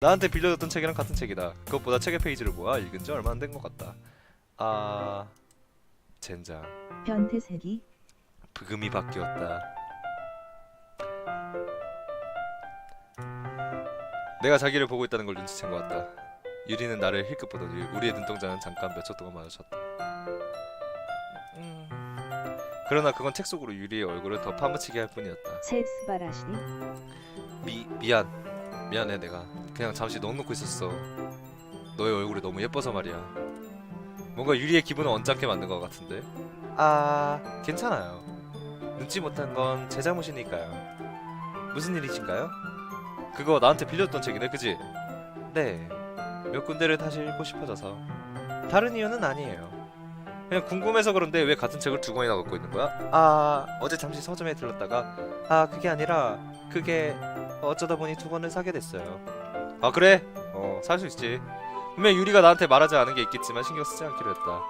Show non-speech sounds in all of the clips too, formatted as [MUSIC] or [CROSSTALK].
나한테 빌려줬던 책이랑 같은 책이다. 그것보다 책의 페이지를 모아 읽은 지 얼마 안 된 것 같다. 아, 젠장. 변태색이 부금이 바뀌었다. 내가 자기를 보고 있다는 걸 눈치챈 것 같다. 유리는 나를 힐끗 보더니 우리의 눈동자는 잠깐 몇 초 동안 마주쳤다. 음. 그러나 그건 책 속으로 유리의 얼굴을 더 파묻히게 할 뿐이었다. 섹스바라시니 미 미안 미안해 내가 그냥 잠시 넋놓고 있었어. 너의 얼굴이 너무 예뻐서 말이야. 뭔가 유리의 기분을 언짢게 만든 것 같은데. 아 괜찮아요. 눈치 못한 건 제 잘못이니까요. 무슨 일이신가요? 그거 나한테 빌렸던 책이네, 그지? 네. 몇 군데를 다시 읽고 싶어져서. 다른 이유는 아니에요. 그냥 궁금해서 그런데 왜 같은 책을 두 권이나 갖고 있는 거야? 아, 어제 잠시 서점에 들렀다가 아, 그게 아니라 그게 어쩌다 보니 두 권을 사게 됐어요. 아, 그래? 어, 살 수 있지. 분명 유리가 나한테 말하지 않은 게 있겠지만 신경 쓰지 않기로 했다.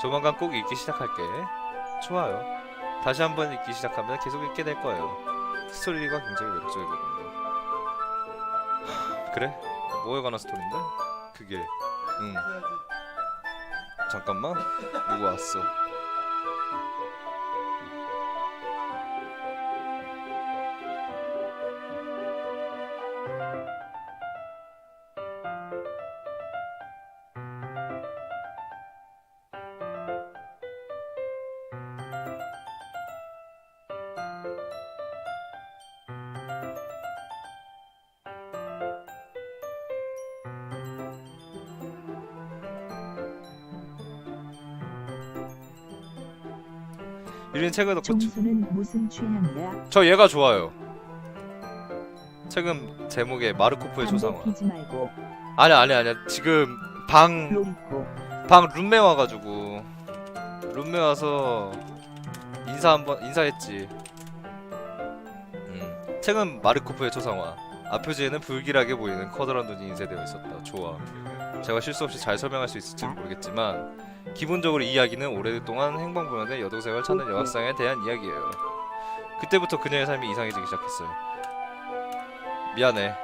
조만간 꼭 읽기 시작할게. 좋아요. 다시 한번 읽기 시작하면 계속 읽게 될 거예요. 스토리가 굉장히 매력적이거든요. 하, 그래? 뭐에 관한 스토리인데? 그게 응. 잠깐만. 누구 왔어? 유린 종수는 무슨 취향이야? 저 얘가 좋아요. 책은 제목에 마르코프의. 피지 말고 아니 아니 아니 지금 방방 로리코 룸메 와가지고 룸메 와서 인사 한번 인사했지. 음 책은 마르코프의 초상화. 앞표지에는 불길하게 보이는 커다란 눈이 인쇄되어 있었다. 좋아. 제가 실수 없이 잘 설명할 수 있을지 모르겠지만 기본적으로 이 이야기는 오랫동안 행방불명된 여동생을 찾는 여학생에 대한 이야기예요. 그때부터 그녀의 삶이 이상해지기 시작했어요. 미안해.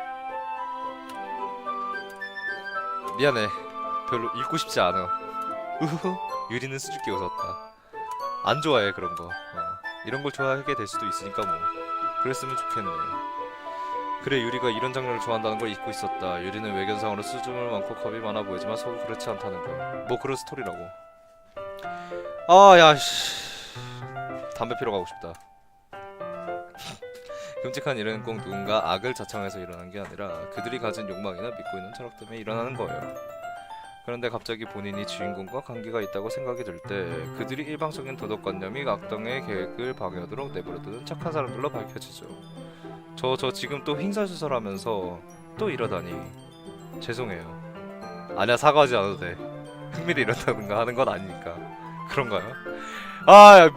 미안해. 별로 읽고 싶지 않아. 우후. 유리는 수줍게 웃었다. 안 좋아해 그런 거. 어. 이런 걸 좋아하게 될 수도 있으니까 뭐. 그랬으면 좋겠네. 그래 유리가 이런 장르를 좋아한다는 걸 잊고 있었다. 유리는 외견상으로 수줍음을 많고 겁이 많아 보이지만 속은 그렇지 않다는 거. 뭐 그런 스토리라고. 아야 씨. 담배 피러 가고 싶다. [LAUGHS] 끔찍한 일은 꼭 누군가 악을 자청해서 일어난 게 아니라 그들이 가진 욕망이나 믿고 있는 철학 때문에 일어나는 거예요. 그런데 갑자기 본인이 주인공과 관계가 있다고 생각이 들 때 그들이 일방적인 도덕관념이 악당의 계획을 방해하도록 내버려두는 착한 사람들로 밝혀지죠. 저 저 지금 또 횡설수설하면서 또 이러다니 죄송해요. 아니야 사과하지 않아도 돼. 흥미를 잃었다든가 하는 건 아니니까 그런가요? 아, 야,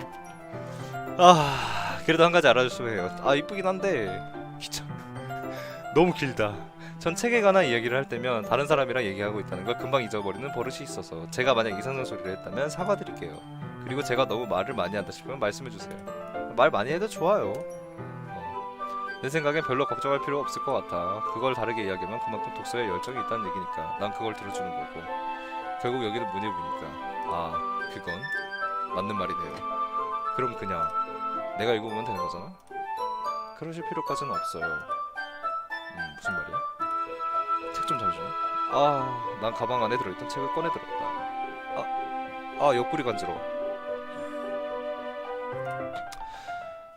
아 그래도 한 가지 알아줬으면 해요. 아 이쁘긴 한데 귀찮. 너무 길다. 전 책에 관한 이야기를 할 때면 다른 사람이랑 얘기하고 있다는 걸 금방 잊어버리는 버릇이 있어서 제가 만약 이상한 소리를 했다면 사과드릴게요. 그리고 제가 너무 말을 많이 한다 싶으면 말씀해주세요. 말 많이 해도 좋아요. 어. 내 생각엔 별로 걱정할 필요 없을 것 같아. 그걸 다르게 이야기하면 그만큼 독서에 열정이 있다는 얘기니까 난 그걸 들어주는 거고. 결국 여기는 문이 보니까 아 그건 맞는 말이네요. 그럼 그냥 내가 읽어보면 되는 거잖아. 그러실 필요까지는 없어요. 음 무슨 말이야? 책 좀 잠시만. 아, 난 가방 안에 들어있던 책을 꺼내 들었다. 아, 아 옆구리 간지러워.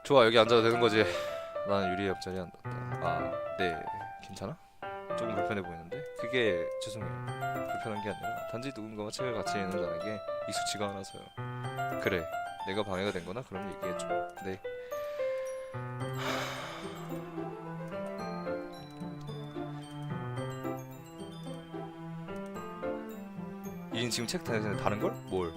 좋아, 여기 앉아도 되는 거지. 나는 유리의 옆자리에 앉았다. 아, 네, 괜찮아? 조금 불편해 보이는데 그게 죄송해요. 불편한 게 아니라 단지 누군가와 책을 같이 읽는다는 게 익숙지가 않아서요. 그래, 내가 방해가 된 거나 그럼 얘기해줘. 네. [SIGHS] 이인 지금 책 다니는데 다른 걸? 뭘?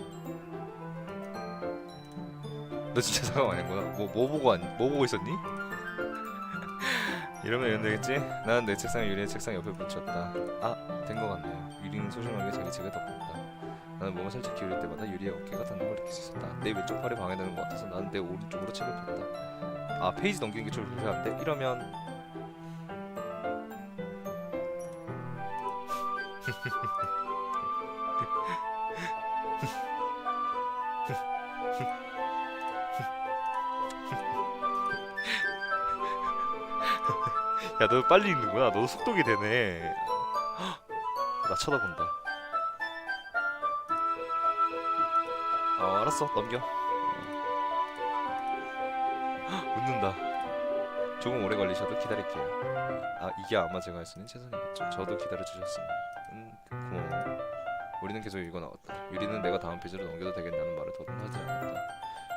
너 진짜 사과 안 했구나. 뭐, 뭐 보고 안, 뭐 보고 있었니? 이러면 이런 되겠지? 나는 내 책상을 유리의 책상 옆에 붙였다. 아, 된거 같네요. 유리는 소심하게 자기 책을 덮었다. 나는 몸을 살짝 기울일 때마다 유리의 어깨가 닿는 걸 느낄 수 있었다. 내 왼쪽 팔이 방해되는 것 같아서 나는 내 오른쪽으로 책을 폈다. 아, 페이지 넘기는 게 좀 불편한데? 이러면 야너 빨리 읽는구나 너도 속독이 되네. 나 쳐다본다. 어 알았어. 넘겨. 헉, 웃는다. 조금 오래 걸리셔도 기다릴게요. 아 이게 아마 제가 할 수 있는 최선이겠죠. 저도 기다려주셨으면. 음, 고마워 우리는 계속 읽어나왔다. 유리는 내가 다음 페이지로 넘겨도 되겠다는 말을 더는 하지 않았다.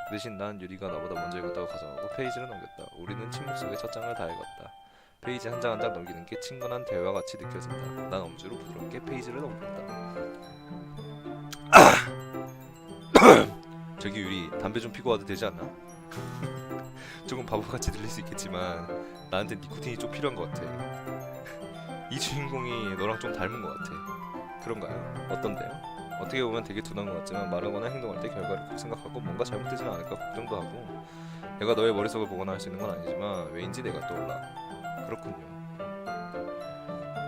그 대신 난 유리가 나보다 먼저 읽었다고 가정하고 페이지를 넘겼다. 우리는 침묵 속에 첫 장을 다 읽었다 페이지 한 장 한 장 넘기는 게 친근한 대화 같이 느껴진다. 난 엄지로 부드럽게 페이지를 넘긴다. [COUGHS] 저기 유리 담배 좀 피고 와도 되지 않나? [LAUGHS] 조금 바보같이 들릴 수 있겠지만 나한테 니코틴이 좀 필요한 것 같아. [LAUGHS] 이 주인공이 너랑 좀 닮은 것 같아. 그런가요? 어떤데요? 어떻게 보면 되게 둔한 것 같지만 말하거나 행동할 때 결과를 꼭 생각하고 뭔가 잘못되지는 않을까 걱정도 하고 내가 너의 머릿속을 보거나 할 수 있는 건 아니지만 왜인지 내가 떠올라. 그렇군요.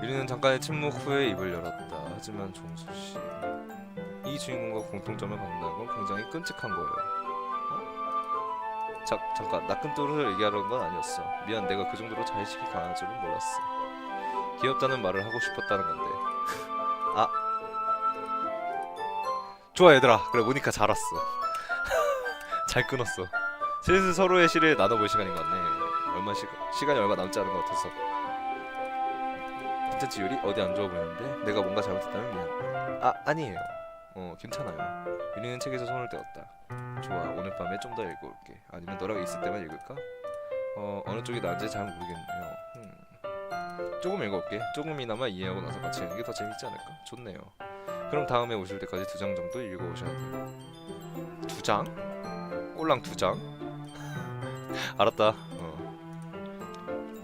유리는 잠깐의 침묵 후에 입을 열었다. 하지만 종수 씨, 이 주인공과 공통점을 갖는다는 건 굉장히 끔찍한 거예요. 어? 자, 잠깐 나끈토를 얘기하려는 건 아니었어. 미안, 내가 그 정도로 자의식이 강할 줄은 몰랐어. 귀엽다는 말을 하고 싶었다는 건데. [LAUGHS] 아, 좋아 얘들아. 그래 모니카 잘 왔어. [LAUGHS] 잘 끊었어. 슬슬 서로의 시를 나눠볼 시간인 것 같네. 얼마 시간 시간이 얼마 남지 않은 것 같아서. 괜찮지 유리? 어디 안 좋아 보이는데? 내가 뭔가 잘못했다면 미안. 아 아니에요. 어 괜찮아요. 유리는 책에서 손을 떼었다. 좋아 오늘 밤에 좀 더 읽어올게. 아니면 너랑 있을 때만 읽을까? 어 어느 쪽이 나은지 잘 모르겠네요. 음. 조금 읽어올게. 조금이나마 이해하고 나서 같이 읽는 게 더 재밌지 않을까? 좋네요. 그럼 다음에 오실 때까지 두 장 정도 읽어오셔야 돼요. 두 장? 꼴랑 두 장? [LAUGHS] 알았다.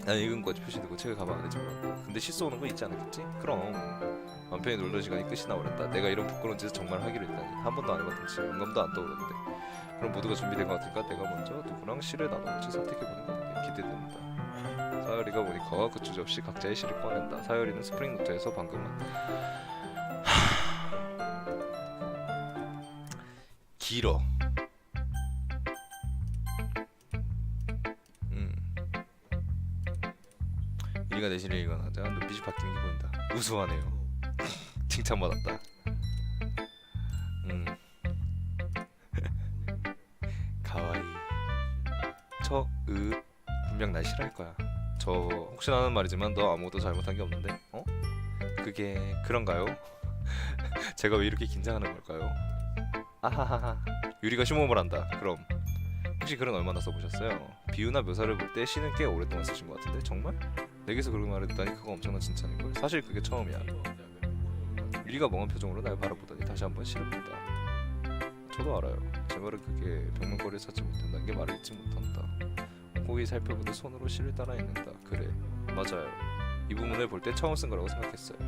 어. 난 읽은 거지 표시되고 책을 가방 안에 집어넣었다. 근데 실수 오는 거 있지 않았겠지? 그럼 남편이 놀던 시간이 끝이 나 버렸다. 내가 이런 부끄러운 짓을 정말 하기로 했다니 한 번도 안 해봤던지 영감도 안 떠오르는데 그럼 모두가 준비된 것 같으니까 내가 먼저 누구랑 시를 나눠볼지 선택해보는 건데 기대된다. 사열이가 모니카와 그 주저 없이 각자의 시를 꺼낸다. 사열이는 스프링 노트에서 방금 길어. 유리가 내신을 읽어나자 눈빛이 바뀌는 게 보인다. 우수하네요. [LAUGHS] 칭찬받았다. 음. [LAUGHS] 가와이. 저, 으, 분명 날 싫어할 거야. 저 혹시나 하는 말이지만 너 아무것도 잘못한 게 없는데, 어? 그게 그런가요? [LAUGHS] 제가 왜 이렇게 긴장하는 걸까요? 아하하하. 유리가 심호흡을 한다. 그럼 혹시 글은 얼마나 써보셨어요? 비유나 묘사를 볼 때 시는 꽤 오랫동안 쓰신 것 같은데 정말? 내게서 그런 말을 듣다니 그거 엄청난 칭찬인걸 사실 그게 처음이야. 유리가 멍한 표정으로 날 바라보더니 다시 한번 시를 본다. 저도 알아요. 제 말은 그게 병문거리를 찾지 못한다는 게 말을 잊지 못한다. 꼼꼼히 살펴보듯 손으로 시를 따라 읽는다. 그래. 맞아요. 이 부분을 볼 때 처음 쓴 거라고 생각했어요.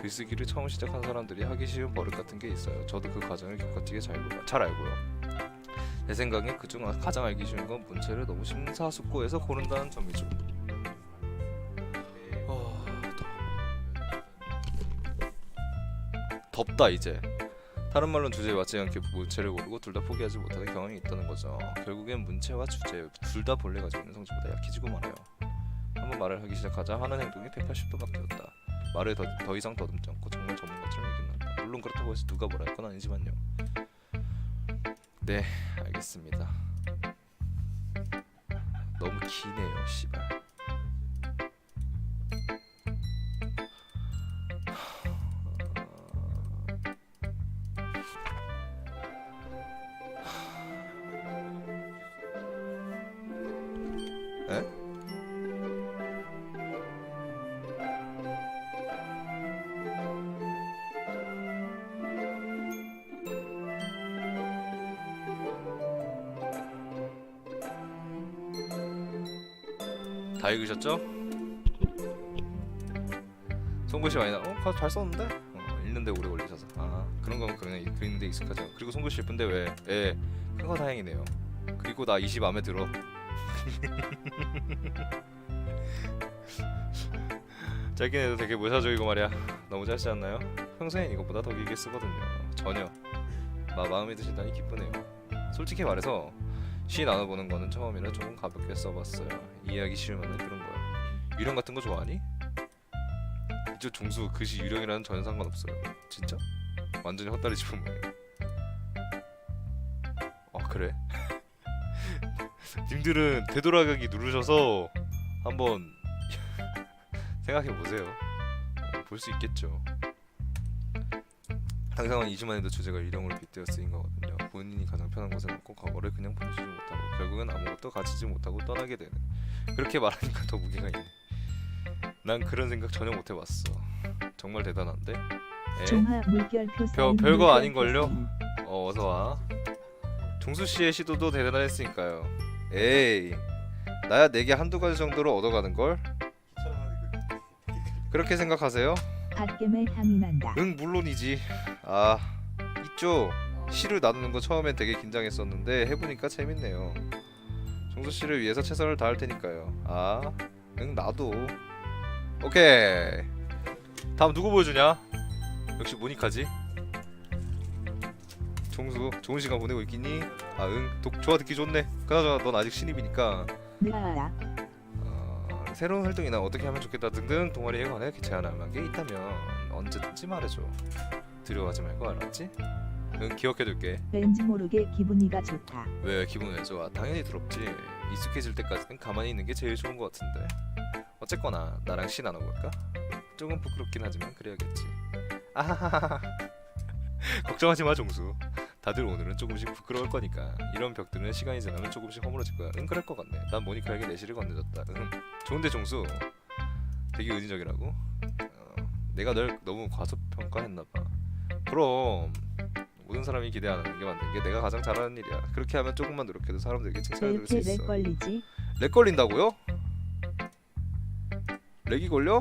글쓰기를 처음 시작한 사람들이 하기 쉬운 버릇 같은 게 있어요. 저도 그 과정을 겪어지게 잘, 잘 알고요. 내 생각에 그중 가장 알기 쉬운 건 문체를 너무 심사숙고해서 고른다는 점이죠. 덥... 덥다 이제. 다른 말로는 주제에 맞지 않게 문체를 고르고 둘 다 포기하지 못하는 경향이 있다는 거죠. 결국엔 문체와 주제 둘 다 본래 가지고 있는 성질보다 약해지고 말아요. 한번 말을 하기 시작하자 하는 행동이 180도 바뀌었다. 말을 더, 더 이상 더듬지 않고 정말 전문가처럼 얘기한다. 물론 그렇다고 해서 누가 뭐라 할 건 아니지만요. 네, 알겠습니다. 너무 기네요, 씨발. 읽으셨죠? 송글씨 많이 나. 어, 잘 썼는데? 어, 읽는데 오래 걸리셔서. 아, 그런 거면 그냥 읽는데 익숙하죠. 그리고 송글씨 예쁜데 왜? 예, 큰거 다행이네요. 그리고 나 20 마음에 들어. 자, 짧긴 해도 되게 모사적이고 말이야 너무 짧지 않나요? 평소엔 이것보다 더 길게 쓰거든요 전혀 마, 마음에 드신다니 기쁘네요 솔직히 말해서 시 나눠보는 거는 처음이라 조금 가볍게 써봤어요 이해하기 쉬우면 그런 거야 유령 같은 거 좋아하니? 이쪽 종수 글씨 유령이라는 전혀 상관없어요 진짜? 완전히 헛다리 짚은 모양 아 그래? [LAUGHS] 님들은 되돌아가기 누르셔서 한번 [LAUGHS] 생각해 보세요. 어, 볼수 있겠죠. 항상은 이주만 해도 주제가 유령으로 빗대어 쓰인 거거든요. 본인이 가장 편한 곳에 놓고 과거를 그냥 보내주지 못하고 결국은 아무것도 가지지 못하고 떠나게 되는. 그렇게 말하니까 더 무게가 있네. 난 그런 생각 전혀 못 해봤어. 정말 대단한데? 물결표 사인 별거 아닌걸요? 어 어서 와. 종수 씨의 시도도 대단했으니까요. 에이, 나야 내게 한두 가지 정도로 얻어가는 걸. 그렇게 생각하세요? 응 물론이지. 아 있죠. 시를 나누는 거 처음엔 되게 긴장했었는데 해보니까 재밌네요. 종수 씨를 위해서 최선을 다할 테니까요. 아, 응 나도. 오케이. 다음 누구 보여주냐? 역시 모니카지. 종수 좋은 시간 보내고 있겠니? 아 응. 독 좋아 듣기 좋네. 그나저나 넌 아직 신입이니까. 어, 새로운 활동이나 어떻게 하면 좋겠다 등등 동아리에 관해 제안할 게 있다면 언제든지 말해줘. 두려워하지 말고 알았지? 응 기억해둘게. 왠지 모르게 기분이가 좋다. 왜 기분 왜 좋아? 당연히 두렵지. 익숙해질 때까지는 가만히 있는 게 제일 좋은 것 같은데. 어쨌거나 나랑 시 나눠볼까? 조금 부끄럽긴 하지만 그래야겠지. 아하하하. [LAUGHS] 걱정하지 마 종수. 다들 오늘은 조금씩 부끄러울 거니까 이런 벽들은 시간이 지나면 조금씩 허물어질 거야. 응 그럴 것 같네. 난 모니카에게 내실을 건네줬다. 응 좋은데 종수. 되게 의지적이라고. 어, 내가 널 너무 과소평가했나 봐. 그럼 모든 사람이 기대하는 게 맞는 게 내가 가장 잘하는 일이야. 그렇게 하면 조금만 노력해도 사람들에게 왜 칭찬을 들을 수 있어. 렉 걸리지? 렉 걸린다고요? 렉이 걸려?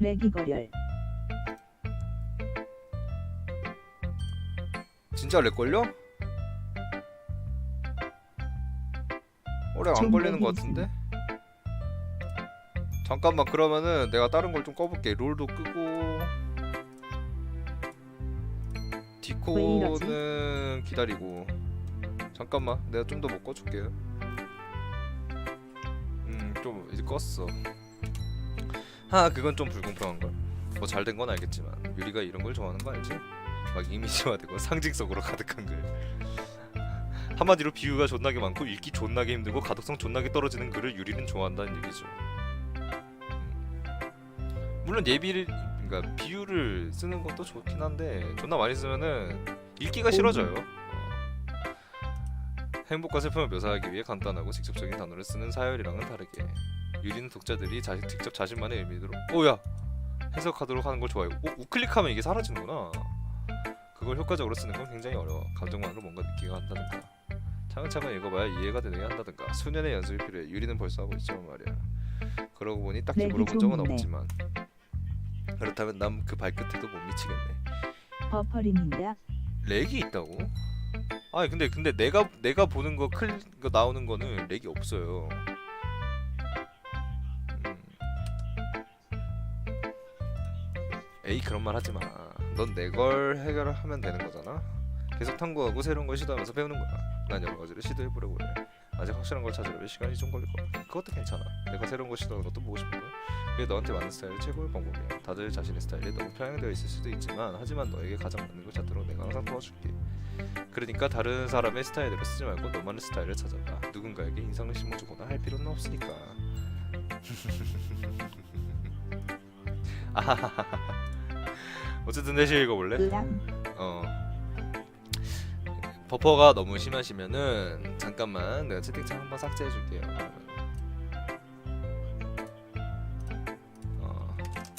렉이 걸열. 진짜 렉 걸려? 오래 안좀 걸리는 것 같은데? 잠깐만 그러면은 내가 다른 걸 좀 꺼볼게 롤도 끄고 코는 기다리고. 잠깐만 내가 좀 더 못 꺼줄게요. 음좀 이제 껐어. 하 그건 좀 불공평한걸. 뭐 잘 된 건 알겠지만 유리가 이런 걸 좋아하는 거 알지? 막 이미지화되고 상징성으로 가득한 글. 한마디로 비유가 존나게 많고 읽기 존나게 힘들고 가독성 존나게 떨어지는 글을 유리는 좋아한다는 얘기죠. 음. 물론 예비를 그러니까 비유를 쓰는 것도 좋긴 한데 존나 많이 쓰면은 읽기가 싫어져요 어. 행복과 슬픔을 묘사하기 위해 간단하고 직접적인 단어를 쓰는 사열이랑은 다르게 유리는 독자들이 자, 직접 자신만의 의미로 오야 해석하도록 하는 걸 좋아해요 오, 우클릭하면 이게 사라지는구나 그걸 효과적으로 쓰는 건 굉장히 어려워. 감정만으로 뭔가 느끼가 한다든가. 차근차근 읽어봐야 이해가 되게 한다든가. 수년의 연습이 필요해. 유리는 벌써 하고 있지만 말이야. 그러고 보니 딱히 렉이 물어본 적은. 없지만. 그렇다면 남그 발끝에도 못 미치겠네. 버퍼링인다. 렉이 있다고? 아니 근데 근데 내가 내가 보는 거클거 나오는 거는 렉이 없어요. 음. 에이 그런 말 하지 마. 넌 내 걸 해결하면 되는 거잖아. 계속 탐구하고 새로운 걸 시도하면서 배우는 거야. 난 여러 가지를 시도해 보려고 해. 아직 확실한 걸 찾으려면 시간이 좀 걸릴 거야. 그것도 괜찮아. 내가 새로운 걸 시도하는 것도 보고 싶은 거야. 그게 너한테 맞는 스타일이 최고의 방법이야. 다들 자신의 스타일에 너무 편향되어 있을 수도 있지만 하지만 너에게 가장 맞는 걸 찾도록 내가 항상 도와줄게. 그러니까 다른 사람의 스타일대로 쓰지 말고 너만의 스타일을 찾아가. 누군가에게 인상을 심어주거나 할 필요는 없으니까. [LAUGHS] 어쨌든 내시 읽어볼래? 어. 버퍼가 너무 심하시면은 잠깐만 내가 채팅창 한번 삭제해 줄게요.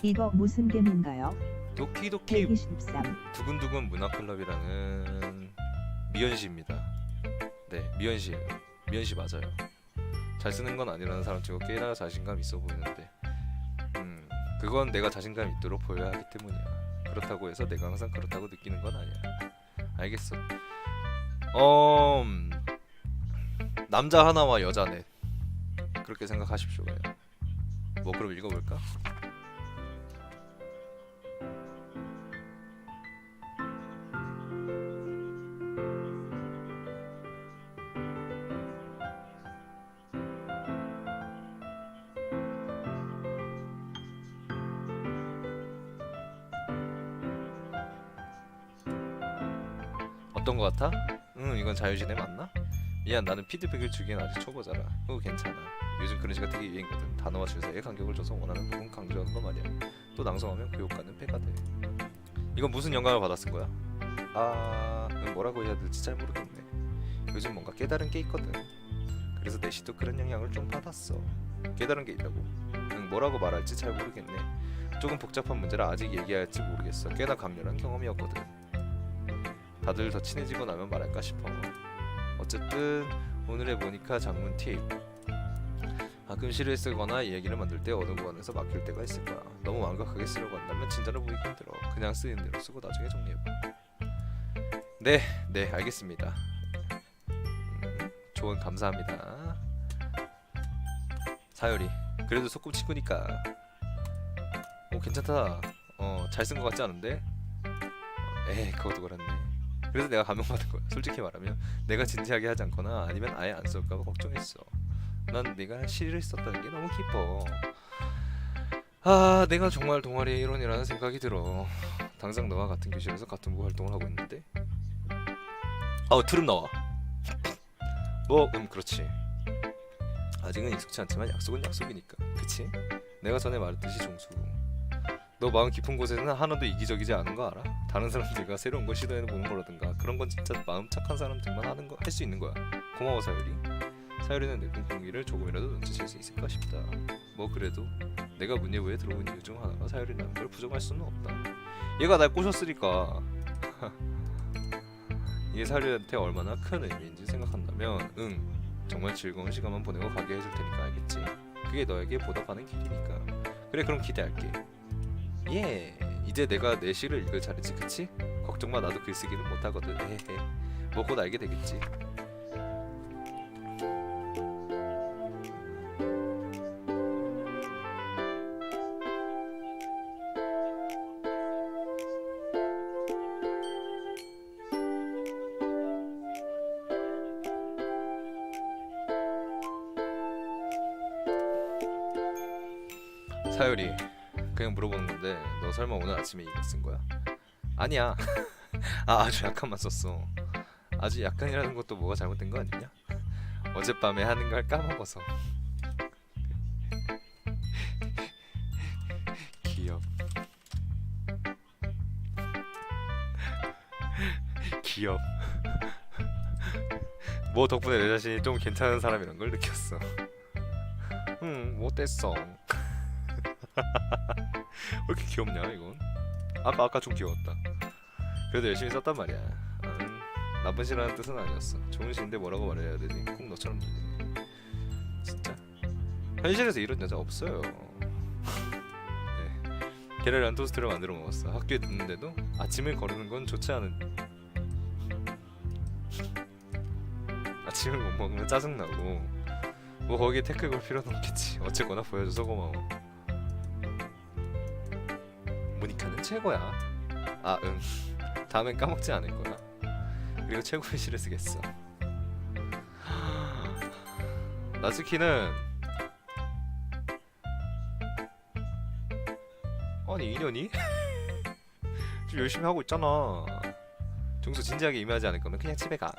이거 무슨 게임인가요? 도키도키 123. 두근두근 문화클럽이라는 미연씨입니다. 네, 미연씨예요. 미연씨 맞아요. 잘 쓰는 건 아니라는 사람 치고 꽤나 자신감 있어 보이는데, 음, 그건 내가 자신감 있도록 보여야 하기 때문이야. 그렇다고 해서 내가 항상 그렇다고 느끼는 건 아니야. 알겠어. 어, 음, 남자 하나와 여자 넷 그렇게 생각하십시오. 그냥. 뭐 그럼 읽어볼까? 어떤 거 같아? 응 이건 자유진애 맞나? 미안 나는 피드백을 주기엔 아직 초보자라. 그거 괜찮아. 요즘 그런 시가 되게 유행이거든. 단어와 줄사이에 간격을 줘서 원하는 부분 강조하는 거 말이야. 또 낭송하면 그 효과는 패가 돼. 이건 무슨 영감을 받았은 거야? 아... 응, 뭐라고 해야 될지 잘 모르겠네. 요즘 뭔가 깨달은 게 있거든. 그래서 내시도 그런 영향을 좀 받았어. 깨달은 게 있다고. 응 뭐라고 말할지 잘 모르겠네. 조금 복잡한 문제라 아직 얘기할지 모르겠어. 꽤나 강렬한 경험이었거든 다들 더 친해지고 나면 말할까 싶어. 어쨌든 오늘의 모니카 장문 팁. 가끔 시를 쓰거나 이야기를 만들 때 어느 구간에서 막힐 때가 있을 거야 너무 완벽하게 쓰려고 한다면 진짜로 보이기 힘들어. 그냥 쓰이는 대로 쓰고 나중에 정리해봐. 네, 네 알겠습니다. 음, 조언 감사합니다. 사열이 그래도 소꿉 친구니까. 오 괜찮다. 어 잘 쓴 것 같지 않은데? 에이 그것도 그렇네 그래서 내가 감명받은 거야. 솔직히 말하면 내가 진지하게 하지 않거나 아니면 아예 안 쓸까봐 걱정했어. 난 내가 시를 썼다는 게 너무 기뻐. 아 내가 정말 동아리의 일원이라는 생각이 들어. 당장 너와 같은 교실에서 같은 부 활동을 하고 있는데. 아우 트름 나와. 뭐 음 그렇지. 아직은 익숙치 않지만 약속은 약속이니까. 그치? 내가 전에 말했듯이 종수. 너 마음 깊은 곳에는 하나도 이기적이지 않은 거 알아? 다른 사람들과 새로운 걸 시도해 보는 거라든가 그런 건 진짜 마음 착한 사람들만 하는 거 할 수 있는 거야. 고마워 사유리. 사유리는 내 꿈꾸기를 조금이라도 눈치챌 수 있을까 싶다. 뭐 그래도 내가 문예부에 들어온 이유 중 하나가 사유리라는 걸 부정할 수는 없다. 얘가 날 꼬셨으니까. [LAUGHS] 이게 사유리한테 얼마나 큰 의미인지 생각한다면 응 정말 즐거운 시간만 보내고 가게 해줄 테니까 알겠지? 그게 너에게 보답하는 길이니까. 그래 그럼 기대할게. 예 이제 내가 내 시를 읽을 차례지 그치? 걱정마 나도 글쓰기는 못하거든. 에헤. 뭐곧 알게 되겠지 설마 오늘 아침에 이거 쓴 거야? 아니야. [LAUGHS] 아 아주 약간만 썼어. 아주 약간이라는 것도 뭐가 잘못된 거 아니냐? 어젯밤에 하는 걸 까먹어서. [LAUGHS] 귀엽. [LAUGHS] 귀엽. 뭐 덕분에 내 자신이 좀 괜찮은 사람이란 걸 느꼈어. 응 못됐어. 왜 이렇게 귀엽냐 이건? 아까 아까 좀 귀여웠다. 그래도 열심히 썼단 말이야. 음, 나쁜 시라는 뜻은 아니었어. 좋은 시인데 뭐라고 말해야 되지 꼭 너처럼 들리네 진짜? 현실에서 이런 여자 없어요. 네. 계란이랑 토스트를 만들어 먹었어. 학교에 듣는데도 아침을 거르는 건 좋지 않은. 아침을 못 먹으면 짜증나고. 뭐 거기에 태클 걸 필요는 없겠지. 어쨌거나 보여줘서 고마워 모니카는 최고야. 아, 응. 다음엔 까먹지 않을 거야. 그리고 최고의 시를 쓰겠어. 나즈키는 아니 인연이 [LAUGHS] 좀 열심히 하고 있잖아. 종수 진지하게 임하지 않을 거면 그냥 집에 가.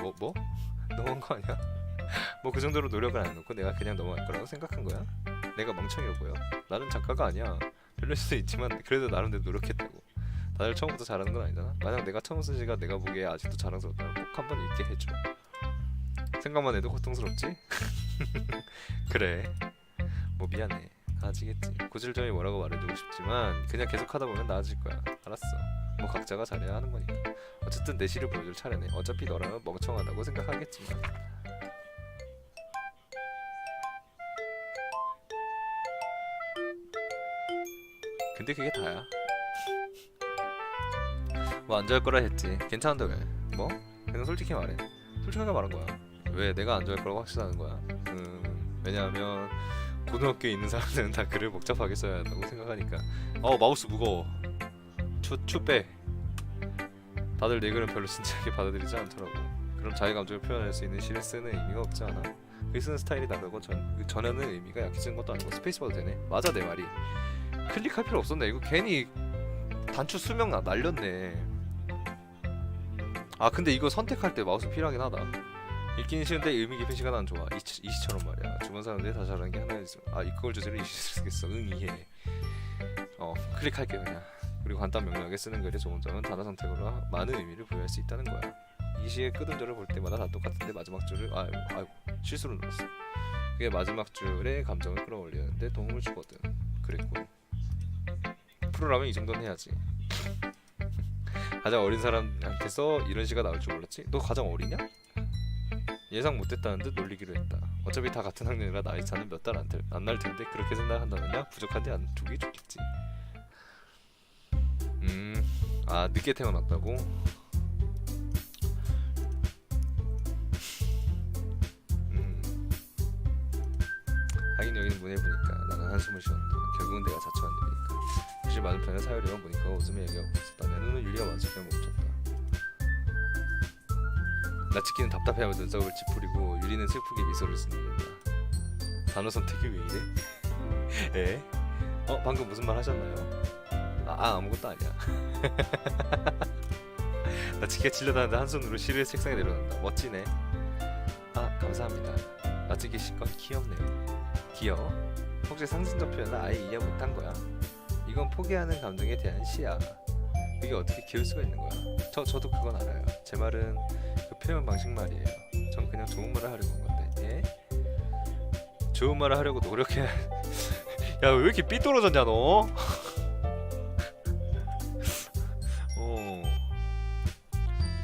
뭐 뭐? [LAUGHS] 너무한 거 아니야? [LAUGHS] 뭐 그 정도로 노력을 안 해놓고 내가 그냥 넘어갈 거라고 생각한 거야? 내가 멍청이로 보여? 나는 작가가 아니야. 별일 수도 있지만 그래도 나름대로 노력했다고. 다들 처음부터 잘하는 건 아니잖아. 만약 내가 처음 쓴 시가 내가 보기에 아직도 자랑스럽다면 꼭 한번 읽게 해줘. 생각만 해도 고통스럽지? [LAUGHS] 그래. 뭐 미안해. 나아지겠지. 고질점이 뭐라고 말해주고 싶지만 그냥 계속 하다 보면 나아질 거야. 알았어. 뭐 각자가 잘해야 하는 거니까. 어쨌든 내 시를 보여줄 차례네. 어차피 너라면 멍청하다고 생각하겠지만 근데 그게 다야. 뭐 안 좋아할 거라 했지. 괜찮은데 왜? 뭐? 그냥 솔직히 말해. 솔직하게 말한 거야. 왜 내가 안 좋아할 거라고 확실하는 거야. 음, 왜냐하면 고등학교에 있는 사람들은 다 글을 복잡하게 써야 한다고 생각하니까 어 마우스 무거워 추추빼 다들 내 글은 별로 진지하게 받아들이지 않더라고 그럼 자기 감정을 표현할 수 있는 시를 쓰는 의미가 없지 않아 글 쓰는 스타일이 다르고 전, 그 전하는 의미가 약해지는 것도 아니고 스페이스바도 되네 맞아 내 말이 클릭할 필요 없었네. 이거 괜히 단추 수명 나- 날렸네. 아 근데 이거 선택할 때 마우스 필요하긴 하다. 읽기는 쉬운데 의미 깊은 시간 안 좋아. 이시, 이시처럼 말이야. 주변 사람들이 다 잘하는 게 하나 있어 아 이걸 주제로 이시 쓰겠어. 응 이해. 어 클릭할게 그냥. 그리고 간단 명료하게 쓰는 글의 좋은 점은 단어 선택으로 하- 많은 의미를 부여할 수 있다는 거야. 이 시의 끝은 절을 볼 때마다 다 똑같은데 마지막 줄을 아 아이고 실수로 눌렀어. 그게 마지막 줄의 감정을 끌어올리는데 도움을 주거든. 그랬군 프로라면 이 정도는 해야지 [LAUGHS] 가장 어린 사람한테서 이런 시가 나올 줄 몰랐지? 너 가장 어리냐? 예상 못했다는 듯 놀리기로 했다. 어차피 다 같은 학년이라 나이 차는 몇 달 안 날 텐데 그렇게 생각한다느냐? 부족한데 안 두기 좋겠지. 음, 아 늦게 태어났다고? 음, 하긴 여기는 문해 보니까 나는 한숨을 쉬었다. 결국은 내가 자초한 일이니까. 역시 많은 편의 사유리만 보니까 웃음이 얘기하고 있었다. 내 눈은 유리가 마주치며 멈췄다. 나치키는 답답해하며 눈썹을 찌푸리고 유리는 슬프게 미소를 짓는다. 단어 선택이 왜 이래? [LAUGHS] 에? 어 방금 무슨 말 하셨나요? 아, 아 아무것도 아니야. [LAUGHS] 나치키가 질려다는데 한 손으로 시를 책상에 내려놓는다. 멋지네. 아 감사합니다. 나치키 씨건 귀엽네요. 귀여워? 혹시 상징적 표현을 아예 이해 못한 거야? 이건 포기하는 감정에 대한 시야. 그게 어떻게 기울 수가 있는 거야? 저 저도 그건 알아요. 제 말은 그 표현 방식 말이에요. 전 그냥 좋은 말을 하려고 한 건데. 예? 좋은 말을 하려고 노력해. [LAUGHS] 야 왜 이렇게 삐뚤어졌냐 너? [LAUGHS] 어.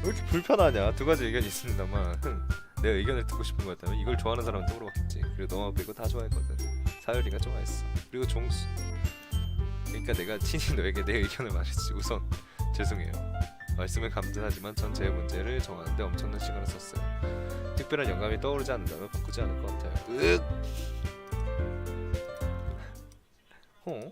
왜 이렇게 불편하냐? 두 가지 의견이 있습니다만 흠, 내 의견을 듣고 싶은 거였다면 이걸 좋아하는 사람한테 물어봤겠지. 그리고 너만 빼고 다 좋아했거든. 사유리가 좋아했어. 그리고 종수. 그러니까 내가 친히 [LAUGHS] 너에게 내 의견을 말했지. 우선 죄송해요. 말씀을 감사하지만 전 제 문제를 정하는데 엄청난 시간을 썼어요. 특별한 영감이 떠오르지 않는다면 바꾸지 않을 것 같아요. 으 어?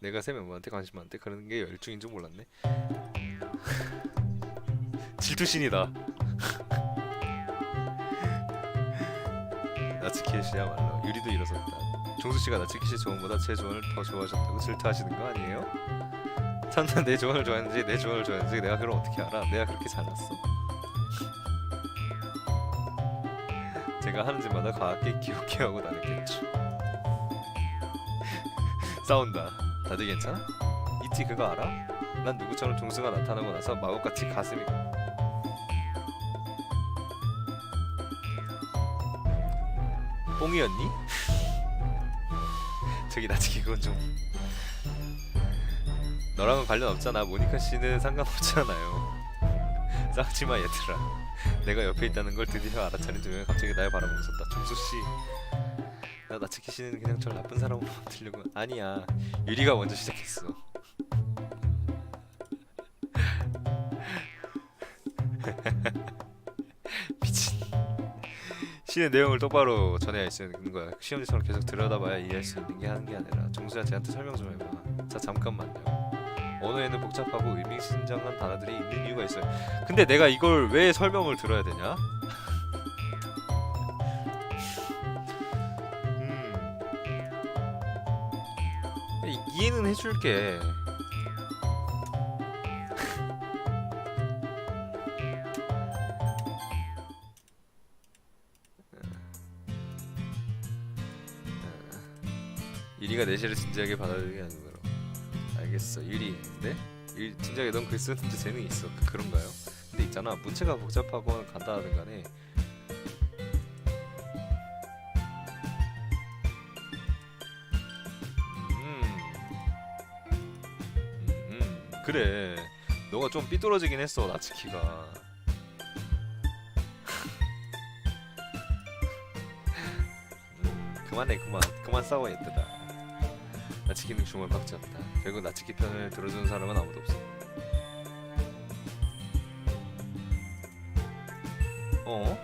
내가 새 멤버한테 관심 많대 그러는 게 열중인 줄 몰랐네. [LAUGHS] 질투신이다. [LAUGHS] 나츠키의 씨야말로 유리도 일어섰다. 종수 씨가 나츠키 씨 조언보다 제 조언을 더 좋아하셨다고 질투하시는 거 아니에요? 참나 내 조언을 좋아했는지 내 조언을 좋아했는지 내가 그걸 어떻게 알아? 내가 그렇게 잘났어? 제가 하는 짓마다 과하게 기웃게 하고 다녔겠죠. [LAUGHS] 싸운다. 다들 괜찮아? 이티 그거 알아? 난 누구처럼 종수가 나타나고 나서 마법같이 가슴이 뽕이었니? 저기 나치기 그건 좀. 너랑은 관련 없잖아. 모니카 씨는 상관없잖아요. [LAUGHS] 싸우지 마 얘들아. 내가 옆에 있다는 걸 드디어 알아차린 두 명이 갑자기 날 바라보고 있었다 종수 씨. 야, 나츠키 씨는 그냥 절 나쁜 사람으로 만들려고. 아니야. 유리가 먼저 시작했어 [LAUGHS] 시의 내용을 똑바로 전해야 있는 거야 시험지처럼 계속 들여다봐야 이해할 수 있는 게 하는 게 아니라 종수야 쟤한테 설명 좀 해봐 자 잠깐만요 언어에는 복잡하고 의미심장한 단어들이 있는 이유가 있어요 근데 내가 이걸 왜 설명을 들어야 되냐? 음. 이- 이해는 해줄게. 유리가 내시를 진지하게 받아들이게 하는 거로. 알겠어, 유리. 네? 유 진작에 넌글 쓰는 데 재능이 있어. 그- 그런가요? 근데 있잖아, 문체가 복잡하건 간단하든 간에 음. 음, 음, 그래. 너가 좀 삐뚤어지긴 했어, 나츠키가. [LAUGHS] 음, 그만해, 그만. 그만 싸워, 얘들아. 나츠키는 주말 박지었다. 결국 나츠키 편을 들어주는 사람은 아무도 없어. 어?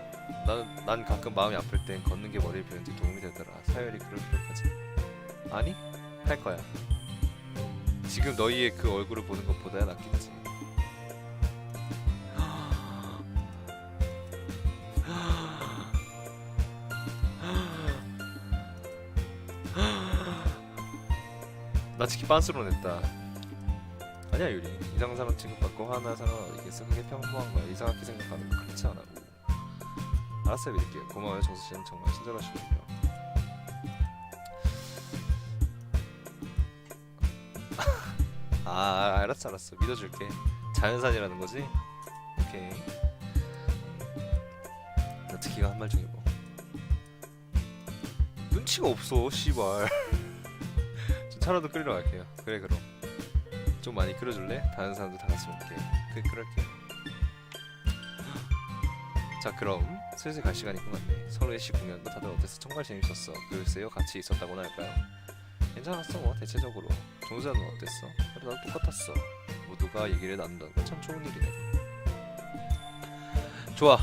난, 난 가끔 마음이 아플 땐 걷는 게 머리를 비우는데 도움이 되더라. 사열이 그럴 필요까지. 아니 할 거야 지금 너희의 그 얼굴을 보는 것보다야 낫겠지 빤스로 냈다. 아니야 유리. 이상한 사람 취급받고 화난 사람 어디겠어 그게 평범한 거야. 이상하게 생각하는 거 그렇지 않아. 알았어요 믿을게요 고마워요 정수 씨는. 정말 친절하시군요. [LAUGHS] 아 알았어 알았어. 믿어줄게. 자연산이라는 거지? 오케이. 나 특히가 한 말 중에 뭐 눈치가 없어 씨발. 좀 차라도 끓이러 갈게요 그래 그럼 좀 많이 끓여줄래? 다른 사람도 다 같이 먹게 그래 그럴게 자 그럼 슬슬 갈 시간이 끝났네 서로의 시 공연도 다들 어땠어? 정말 재밌었어 글쎄요 같이 있었다고나 할까요? 괜찮았어 뭐 대체적으로 정수자는 어땠어? 그래 나도 똑같았어 모두가 얘기를 나눈다는 건 참 좋은 일이네 좋아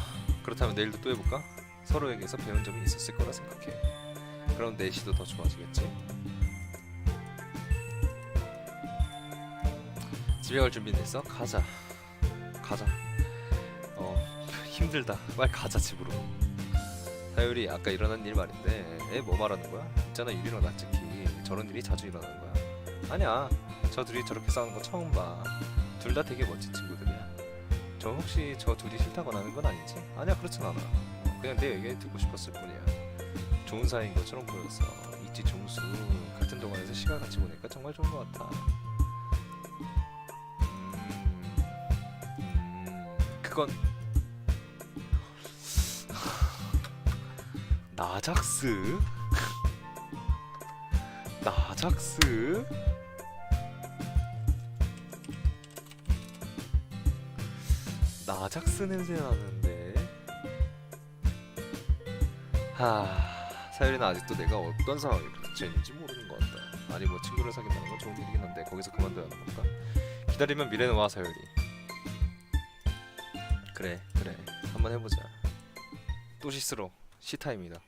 그렇다면 내일도 또 해볼까? 서로에게서 배운 점이 있었을 거라 생각해 그럼 내 시도 더 좋아지겠지? 집에 갈 준비는 했어? 가자. 가자. 어 힘들다. 빨리 가자 집으로. 사유리 아까 일어난 일 말인데 애 뭐 말하는 거야? 있잖아 유리랑 나 특히. 저런 일이 자주 일어나는 거야. 아니야. 저 둘이 저렇게 싸우는 거 처음 봐 둘 다 되게 멋진 친구들이야. 저 혹시 저 둘이 싫다거나 하는 건 아니지? 아니야 그렇진 않아. 어, 그냥 내 의견이 듣고 싶었을 뿐이야. 좋은 사이인 것처럼 보였어 있지 종수. 같은 동안에서 시간 같이 보니까 정말 좋은 것 같아 그건 나작스? 나작스? 나작스 냄새 나는데 하 사유리는 아직도 내가 어떤 상황에 갇혀 있는지 모르는 것 같다 아니 뭐 친구를 사귄다는 건 좋은 일이긴 한데 거기서 그만둬야 하는 건가 기다리면 미래는 와 사유리 그래 그래. 한번 해보자. 또시스로 시타입니다.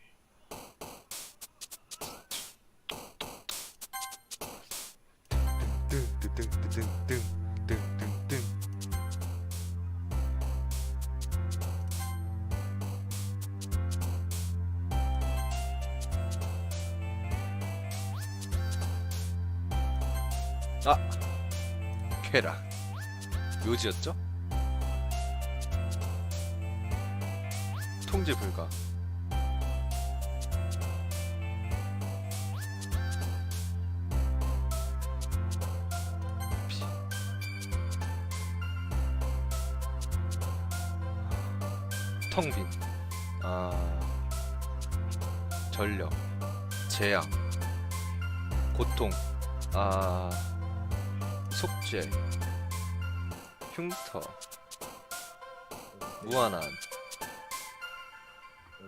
아 쾌락. 묘지였죠? 통제 불가 피. 텅빈. 아. 전력. 재앙. 고통. 아. 속죄. 흉터. 무한한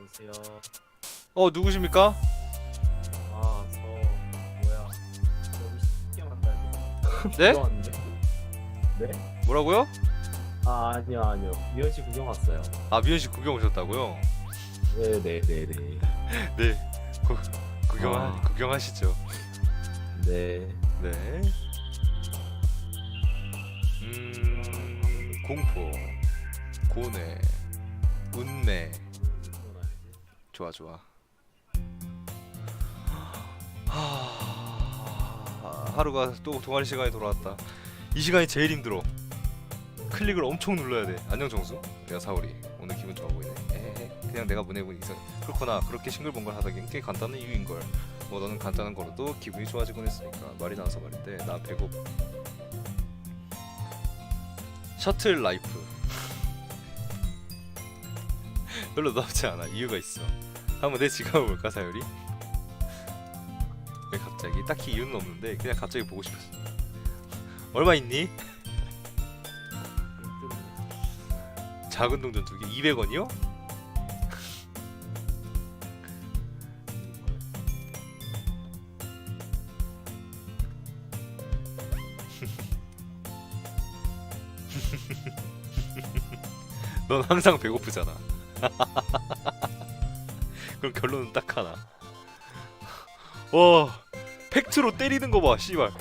여보세요. 어 누구십니까? 아, 저 뭐야? 여기 쉽게 만나고. [LAUGHS] 네? 왔는데? 네? 뭐라고요? 아, 아니요, 아니요. 미연 씨 구경 왔어요. 아 미연 씨 구경 오셨다고요? 네, 네, 네, 네. [LAUGHS] 네 구, 구경 아. 구경하시죠. 네. 네. 음 공포 고뇌 운매 좋아 좋아. 하... 하루가 또 동아리 시간이 돌아왔다. 이 시간이 제일 힘들어. 클릭을 엄청 눌러야 돼. 안녕 정수. 내가 사오리. 오늘 기분 좋아 보이네. 에헤헤. 그냥 내가 문해보니 이상. 그렇구나. 그렇게 싱글벙글 하다긴 꽤 간단한 이유인 걸. 뭐 너는 간단한 거로도 기분이 좋아지곤 했으니까 말이 나와서 말인데 나 배고. 셔틀 라이프. [LAUGHS] 별로 나쁘지 않아. 이유가 있어. 한번 내 지갑을 볼까 사유리? 왜 갑자기? 딱히 이유는 없는데 그냥 갑자기 보고 싶었어. 얼마 있니? 작은 동전 두 개, 200원이요? [LAUGHS] 넌 항상 배고프잖아. [LAUGHS] 그럼 결론은 딱 하나. [LAUGHS] 와, 팩트로 때리는 거 봐, 씨발.